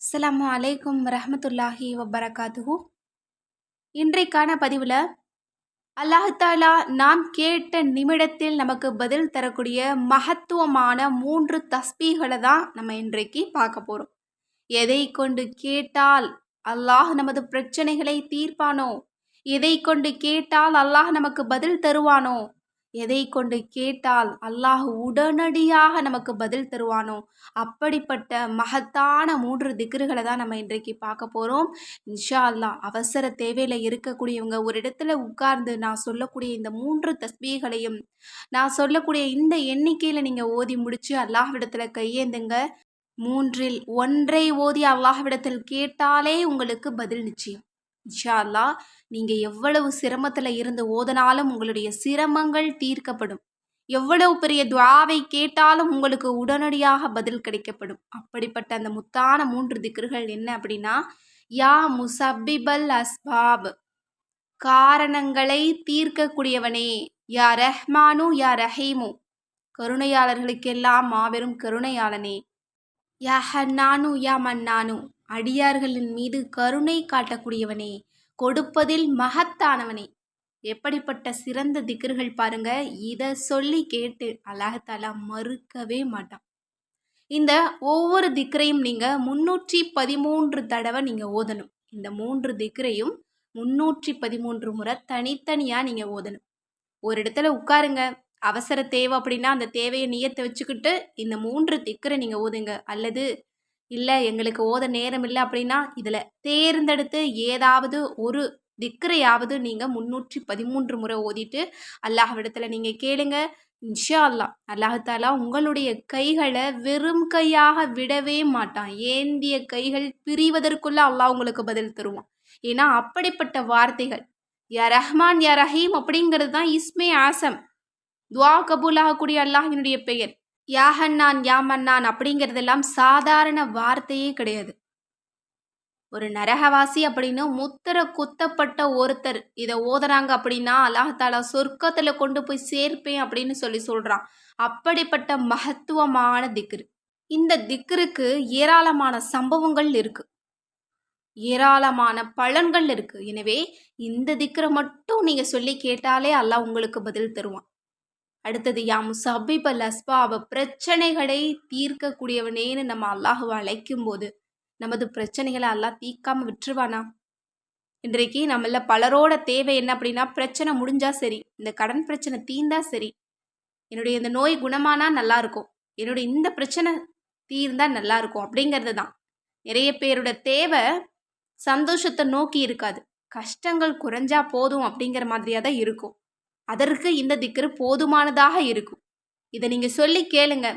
அஸ்லாம் அலைக்கும் ரஹமத்துல்லாஹி வபரகாத்துஹு. இன்றைக்கான பதிவில் அல்லாஹாலா நாம் கேட்ட நிமிடத்தில் நமக்கு பதில் தரக்கூடிய மகத்துவமான மூன்று தஸ்பீகளை தான் நம்ம இன்றைக்கு பார்க்க போகிறோம் எதை கொண்டு கேட்டால் அல்லாஹ் நமது பிரச்சனைகளை தீர்ப்பானோ? எதை கொண்டு கேட்டால் அல்லாஹ் நமக்கு பதில் தருவானோ? எதை கொண்டு கேட்டால் அல்லாஹ் உடனடியாக நமக்கு பதில் தருவானோ? அப்படிப்பட்ட மகத்தான மூன்று திக்ருகளை தான் நம்ம இன்றைக்கு பார்க்க போகிறோம் இன்ஷா அல்லாஹ் அவசர தேவையில் இருக்கக்கூடியவங்க ஒரு இடத்துல உட்கார்ந்து நான் சொல்லக்கூடிய இந்த மூன்று தஸ்பீகளையும் நான் சொல்லக்கூடிய இந்த எண்ணிக்கையில் நீங்கள் ஓதி முடித்து அல்லாஹ்விடத்தில் கையேந்துங்க. மூன்றில் ஒன்றை ஓதி அல்லாஹ்விடத்தில் கேட்டாலே உங்களுக்கு பதில் நிச்சயம். இன்ஷா நீங்கள் எவ்வளவு சிரமத்தில் இருந்து ஓதனாலும் உங்களுடைய சிரமங்கள் தீர்க்கப்படும். எவ்வளவு பெரிய துவாவை கேட்டாலும் உங்களுக்கு உடனடியாக பதில் கிடைக்கப்படும். அப்படிப்பட்ட அந்த முத்தான மூன்று திக்ருகள் என்ன அப்படின்னா யா முசப்பிபல் அஸ்பாப் காரணங்களை தீர்க்கக்கூடியவனே யா ரஹ்மானு யா ரஹீமு கருணையாளர்களுக்கெல்லாம் மாபெரும் கருணையாளனே யா ஹன்னானு யா மன்னானு. அடியார்களின் மீது கருணை காட்டக்கூடியவனே கொடுப்பதில் மகத்தானவனே. எப்படிப்பட்ட சிறந்த திக்கர்கள் பாருங்க. இதை சொல்லி கேட்டு அல்லாஹாலா மறுக்கவே மாட்டான். இந்த ஒவ்வொரு திக்கரையும் நீங்கள் முன்னூற்றி பதிமூன்று தடவை நீங்கள் ஓதணும். இந்த மூன்று திக்கரையும் முன்னூற்றி பதிமூன்று முறை தனித்தனியாக நீங்கள் ஓதணும். ஒரு இடத்துல உட்காருங்க. அவசர தேவை அப்படின்னா அந்த தேவையை நியத்தை வச்சுக்கிட்டு இந்த மூன்று திக்கரை நீங்கள் ஓதுங்க. அல்லது இல்லை எங்களுக்கு ஓத நேரம் இல்லை அப்படின்னா இதில் தேர்ந்தெடுத்து ஏதாவது ஒரு திக்கரையாவது நீங்கள் முன்னூற்றி பதிமூன்று முறை ஓதிட்டு அல்லாஹ்விடத்தில் நீங்கள் கேளுங்க. இன்ஷா அல்லாஹ் அல்லாஹாலா உங்களுடைய கைகளை வெறும் கையாக விடவே மாட்டான். ஏந்திய கைகள் பிரிவதற்குள்ள அல்லாஹ் உங்களுக்கு பதில் தருவான். ஏன்னா அப்படிப்பட்ட வார்த்தைகள் யா ரஹ்மான் யா ரஹீம் அப்படிங்கிறது தான் இஸ்மே ஆசம். துவா கபூல் ஆகக்கூடிய அல்லாஹினுடைய பெயர். யாஹன்னான் யாமன்னான் அப்படிங்கிறதெல்லாம் சாதாரண வார்த்தையே கிடையாது. ஒரு நரகவாசி அப்படின்னு முத்திர குத்தப்பட்ட ஒருத்தர் இதை ஓதுறாங்க அப்படின்னா அல்லாஹாலா சொர்க்கத்தில் கொண்டு போய் சேர்ப்பேன் அப்படின்னு சொல்லி சொல்கிறான் அப்படிப்பட்ட மகத்துவமான திக்ரு. இந்த திக்ருக்கு ஏராளமான சம்பவங்கள் இருக்கு. ஏராளமான பலன்கள் இருக்கு. எனவே இந்த திக்கரை மட்டும் நீங்கள் சொல்லி கேட்டாலே அல்லாஹ் உங்களுக்கு பதில் தருவான். அடுத்தது யா முசபிப் அல் அவ பிரச்சனைகளை தீர்க்கக்கூடியவனேன்னு நம்ம அல்லாஹுவை அழைக்கும் போது நமது பிரச்சனைகளை அல்லாஹ் தீர்க்காம விட்டுருவானா? இன்றைக்கு நம்மள பலரோட தேவை என்ன அப்படின்னா பிரச்சனை முடிஞ்சா சரி இந்த கடன் பிரச்சனை தீர்ந்தா சரி என்னுடைய இந்த நோய் குணமானா நல்லா இருக்கும் என்னுடைய இந்த பிரச்சனை தீர்ந்தா நல்லா இருக்கும் அப்படிங்கிறது தான். நிறைய பேரோட தேவை சந்தோஷத்தை நோக்கி இருக்காது கஷ்டங்கள் குறைஞ்சா போதும் அப்படிங்கிற மாதிரியாக தான் இருக்கும். அதற்கு இந்த திக்ரு போதுமானதாக இருக்கும். இதை நீங்கள் சொல்லி கேளுங்க.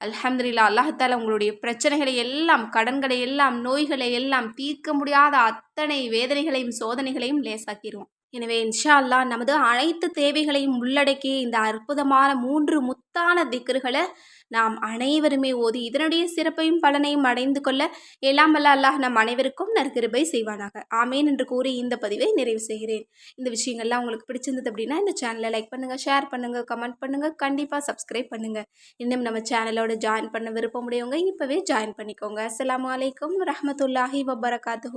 அல்ஹம்துல்லா அல்லாஹால உங்களுடைய பிரச்சனைகளை எல்லாம் கடன்களை எல்லாம் நோய்களை எல்லாம் தீர்க்க முடியாத அத்தனை வேதனைகளையும் சோதனைகளையும் லேசாக்கிடுவோம் எனவே இன்ஷா அல்லா நமது அனைத்து தேவைகளையும் உள்ளடக்கிய இந்த அற்புதமான மூன்று முத்தான திக்ருகளை நாம் அனைவருமே ஓதி இதனுடைய சிறப்பையும் பலனையும் அடைந்து கொள்ள எல்லாம் வல்ல அல்லாஹ் நம் அனைவருக்கும் நற்கிருபை செய்வானாக. ஆமேன் என்று கூறி இந்த பதிவை நிறைவு செய்கிறேன். இந்த விஷயங்கள்லாம் உங்களுக்கு பிடிச்சிருந்தது அப்படின்னா இந்த சேனலை லைக் பண்ணுங்கள் ஷேர் பண்ணுங்கள் கமெண்ட் பண்ணுங்கள் கண்டிப்பாக சப்ஸ்கிரைப் பண்ணுங்கள் இன்னும் நம்ம சேனலோட ஜாயின் பண்ண விருப்பமுடையவங்க இப்போவே ஜாயின் பண்ணிக்கோங்க. அஸ்லாம் வலைக்கம் ரஹமத்துல்லாஹி வபரகாத்து